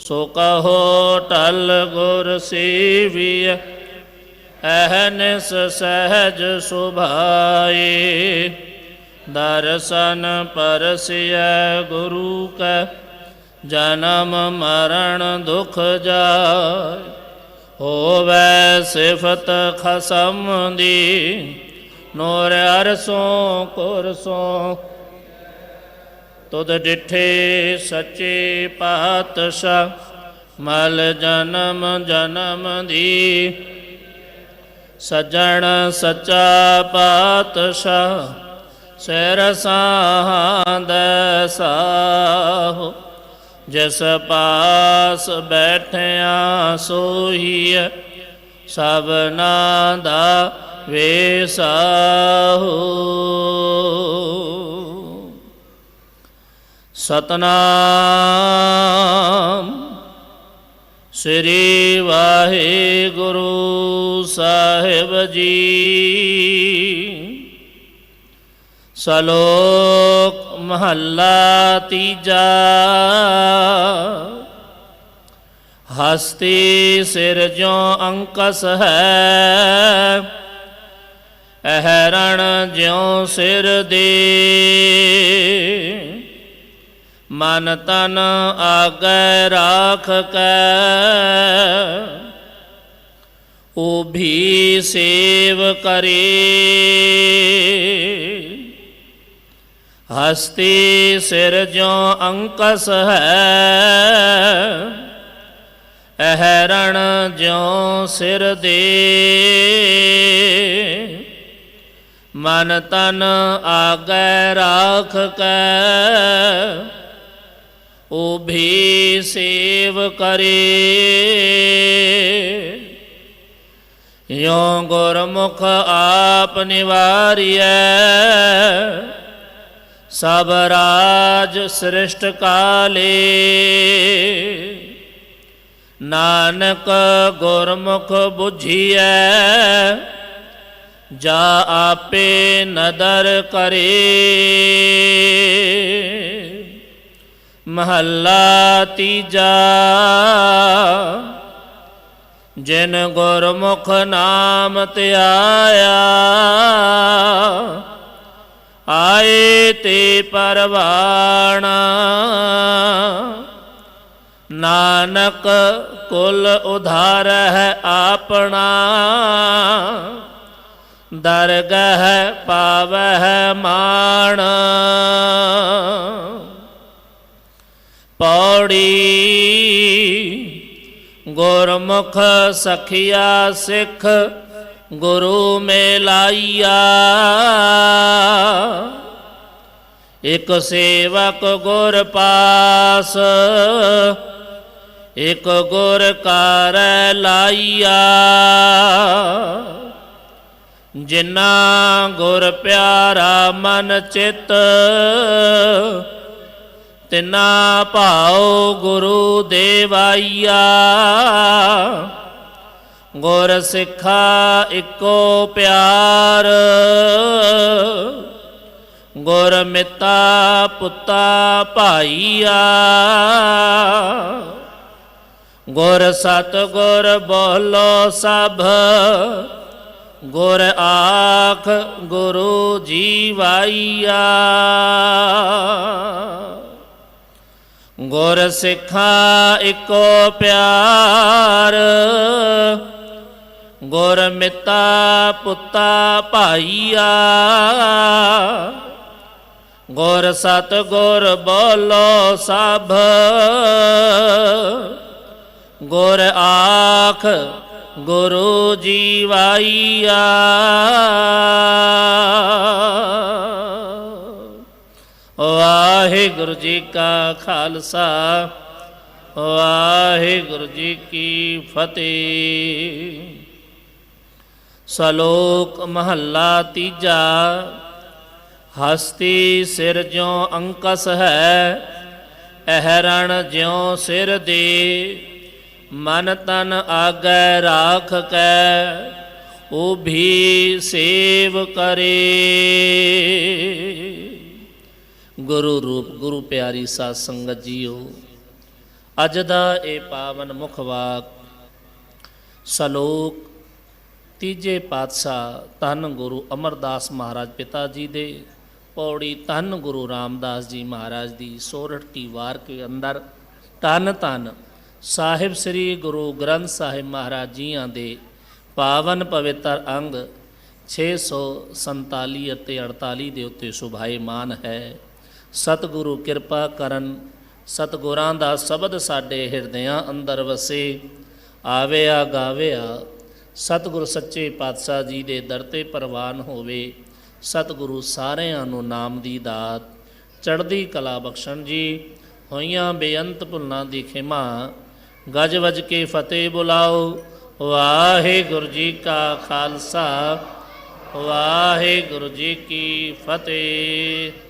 ਸੋ ਕਹੋ ਟਲ ਗੁਰ ਸੇਵੀਐ, ਅਹਨਿਸ ਸਹਿਜ ਸੁਭਾਏ ਦਰਸ਼ਨ ਪਰਸਿਐ ਗੁਰੂ ਕੈ, ਜਨਮ ਮਰਨ ਦੁਖ ਜਾਏ ਹੋਵੇ ਸਿਫਤ ਖਸਮ ਦੀ, ਨੂਰ ਅਰਸੋਂ ਕੁਰਸੋਂ ਤੁਧ ਡਿਠੇ ਸੱਚੇ ਪਾਤਸ਼ਾਹ, ਮਲ ਜਨਮ ਜਨਮ ਦੀ। ਸਜਣ ਸੱਚਾ ਪਾਤਸ਼ਾਹ, ਸਿਰ ਸਾਹੰਦ ਸਾਹੋ। ਜਿਸ ਪਾਸ ਬੈਠਿਆ ਸੋਈ ਸਭਨਾ ਦਾ ਵੇਸਾਹੋ ਸਤਨਾਮ। ਸ੍ਰੀ ਵਾਹਿਗੁਰੂ ਸਾਹਿਬ ਜੀ। ਸਲੋਕ ਮਹੱਲਾ ਤੀਜਾ। ਹਸਤੀ ਸਿਰ ਜੋ ਅੰਕਸ ਹੈ। ਅਹਰਣ ਜਿਉ ਸਿਰ ਦੇ। ਮਨ ਤਨ ਆਗੈ ਰਾਖ ਕੈ ਉਹ ਵੀ ਸੇਵ ਕਰੇ। ਹਸਤੀ ਸਿਰ ਜੋ ਅੰਕਸ ਹੈ, ਅਹਰਣ ਜਿਉ ਸਿਰ ਦੇ। ਮਨ ਤਨ ਆਗੈ ਰਾਖ ਕੈ ਉਹ ਵੀ ਸੇਵ ਕਰੇ। ਯੋ ਗੁਰਮੁਖ ਆਪ ਨਿਵਾਰੀਐ। ਸਭ ਰਾਜ ਸ੍ਰਿਸ਼ਟ ਕਾਲੇ। ਨਾਨਕ ਗੁਰਮੁਖ 부ਝੀਐ ਜਾ ਆਪੇ ਨਦਰ ਕਰੇ। ਮਹੱਲਾ ਤੀਜਾ। ਜਿਨ ਗੁਰਮੁਖ ਨਾਮ ਧਿਆਇਆ, ਆਏ ਤੇ ਪਰਵਾਣਾ। ਨਾਨਕ ਕੁਲ ਉਧਾਰ ਹੈ ਆਪਣਾ, ਦਰਗਹ ਪਾਵਹਿ ਮਾਣ। ਪੌੜੀ। ਗੁਰਮੁਖ ਸਖਿਆ ਸਿੱਖ ਗੁਰੂ ਮੇਲਾਈਆ। ਇਕ ਸੇਵਕ ਗੁਰ ਪਾਸ, ਇਕ ਗੁਰ ਕਰ ਲਾਈਆ। ਜਿਨਾ ਗੁਰ ਪਿਆਰਾ ਮਨ ਚਿਤ ਤਿਨਾ ਭਾਉ ਗੁਰੂ ਦੇਵਾਈਆ। ਗੁਰ ਸਿੱਖਾ ਇੱਕੋ ਪਿਆਰ। ਗੁਰ ਮਿੱਤਾ ਪੁੱਤਾ ਭਾਈਆ। ਗੁਰ ਸਤ ਗੁਰ ਬੋਲੋ ਸਭ। ਗੁਰ ਆਖ ਗੁਰੂ ਜੀਵਾਈਆ ਗੁਰ ਸਿੱਖਾ ਇੱਕੋ ਪਿਆਰ। ਗੁਰ ਮਿੱਤਾ ਪੁੱਤਾ ਭਾਈਆ। ਗੁਰ ਸਤ ਗੁਰ ਬੋਲੋ ਸਭ। ਗੁਰ ਆਖ ਗੁਰੂ ਜੀਵਾਈਆ ਵਾਹਿਗੁਰੂ ਜੀ ਕਾ ਖਾਲਸਾ, ਵਾਹਿਗੁਰੂ ਜੀ ਕੀ ਫਤਿਹ। ਸ਼ਲੋਕ ਮਹੱਲਾ ਤੀਜਾ, ਹਸਤੀ ਸਿਰ ਜਿਉ ਅੰਕਸ ਹੈ, ਅਹਰਣ ਜਿਉ ਸਿਰ ਦੇ, ਮਨ ਤਨ ਆਗੈ ਰਾਖ ਕੈ ਉਹ ਸੇਵ ਕਰੇ। ਗੁਰੂ ਰੂਪ, ਗੁਰੂ ਪਿਆਰੀ ਸਾਧ ਸੰਗਤ ਜੀਓ, ਅੱਜ ਦਾ ਇਹ ਪਾਵਨ ਮੁਖ ਵਾਕ, ਸਲੋਕ ਤੀਜੇ ਪਾਤਸ਼ਾਹ ਧੰਨ ਗੁਰੂ ਅਮਰਦਾਸ ਮਹਾਰਾਜ ਪਿਤਾ ਜੀ ਦੇ, ਪੌੜੀ ਧੰਨ ਗੁਰੂ ਰਾਮਦਾਸ ਜੀ ਮਹਾਰਾਜ ਦੀ ਸੋਰਠ ਕੀ ਵਾਰ ਕੇ ਅੰਦਰ ਧੰਨ ਧੰਨ ਸਾਹਿਬ ਸ੍ਰੀ ਗੁਰੂ ਗ੍ਰੰਥ ਸਾਹਿਬ ਮਹਾਰਾਜ ਜੀਆਂ ਦੇ ਪਾਵਨ ਪਵਿੱਤਰ ਅੰਗ 647 ਅਤੇ 48 ਦੇ ਉੱਤੇ ਸੁਭਾਏਮਾਨ ਹੈ। ਸਤਿਗੁਰੂ ਕਿਰਪਾ ਕਰਨ, ਸਤਿਗੁਰਾਂ ਦਾ ਸ਼ਬਦ ਸਾਡੇ ਹਿਰਦਿਆਂ ਅੰਦਰ ਵਸੇ। ਆਵਿਆ ਗਾਵਿਆ, ਸਤਿਗੁਰ ਸੱਚੇ ਪਾਤਸ਼ਾਹ ਜੀ ਦੇ ਦਰ ਤੇ ਪ੍ਰਵਾਨ ਹੋਵੇ। ਸਤਿਗੁਰੂ ਸਾਰਿਆਂ ਨੂੰ ਨਾਮ ਦੀ ਦਾਤ। ਚੜ੍ਹਦੀ ਕਲਾ ਬਖਸ਼ਣ ਜੀ, ਹੋਈਆਂ ਬੇਅੰਤ ਭੁੱਲਾਂ ਦੀ ਖਿਮਾ। ਗੱਜ ਵੱਜ ਕੇ ਫਤਿਹ ਬੁਲਾਓ, ਵਾਹਿਗੁਰੂ ਜੀ ਕਾ ਖਾਲਸਾ, ਵਾਹਿਗੁਰੂ ਜੀ ਕੀ ਫਤਿਹ।